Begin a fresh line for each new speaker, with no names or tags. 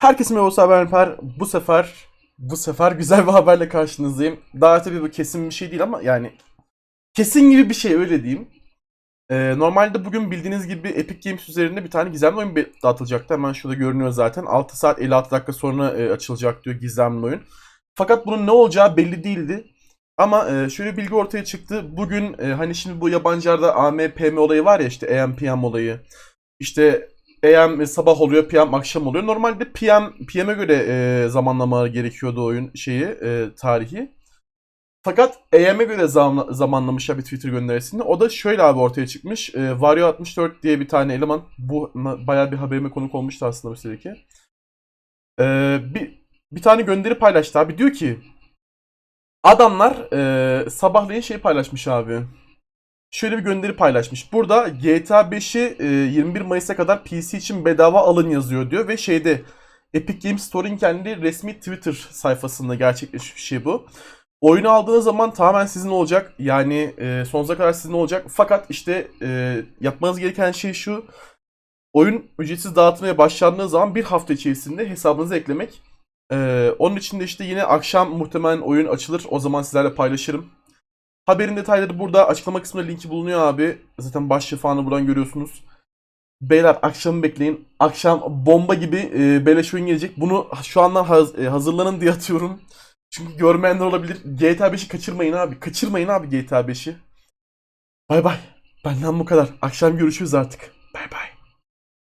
Herkese merhaba ben Alper. Bu sefer bu sefer güzel bir haberle karşınızdayım. Daha tabii bu kesin bir şey değil ama yani kesin gibi bir şey öyle diyeyim. Ee, normalde bugün bildiğiniz gibi Epic Games üzerinde bir tane gizemli oyun dağıtılacaktı. Hemen şurada görünüyor zaten. 6 saat 56 dakika sonra e, açılacak diyor gizemli oyun. Fakat bunun ne olacağı belli değildi. Ama e, şöyle bilgi ortaya çıktı. Bugün e, hani şimdi bu yabancılarda AM-PM olayı var ya işte AM-PM olayı. İşte AM sabah oluyor, PM akşam oluyor. Normalde PM PM'e göre e, zamanlama gerekiyordu oyun şeyi, e, tarihi. Fakat AM'e göre zam- zamanlamışlar bir Twitter gönderisini. O da şöyle abi ortaya çıkmış. E, Vario 64 diye bir tane eleman. Bu bayağı bir haberime konuk olmuştu aslında bu ki. E, bir, bir tane gönderi paylaştı abi. Diyor ki adamlar e, sabahleyin şey paylaşmış abi şöyle bir gönderi paylaşmış. Burada GTA 5'i e, 21 Mayıs'a kadar PC için bedava alın yazıyor diyor ve şeyde Epic Games Store'in kendi resmi Twitter sayfasında gerçekleşmiş bir şey bu. Oyunu aldığınız zaman tamamen sizin olacak. Yani e, sonsuza kadar sizin olacak. Fakat işte e, yapmanız gereken şey şu. Oyun ücretsiz dağıtmaya başlandığı zaman bir hafta içerisinde hesabınıza eklemek. E, onun için de işte yine akşam muhtemelen oyun açılır. O zaman sizlerle paylaşırım. Haberin detayları burada. Açıklama kısmında linki bulunuyor abi. Zaten başlığı falan da buradan görüyorsunuz. Beyler akşamı bekleyin. Akşam bomba gibi e, beleş oyun gelecek. Bunu şu andan haz- e, hazırlanın diye atıyorum. Çünkü görmeyenler olabilir. GTA 5'i kaçırmayın abi. Kaçırmayın abi GTA 5'i. Bay bay. Benden bu kadar. Akşam görüşürüz artık. Bay bay.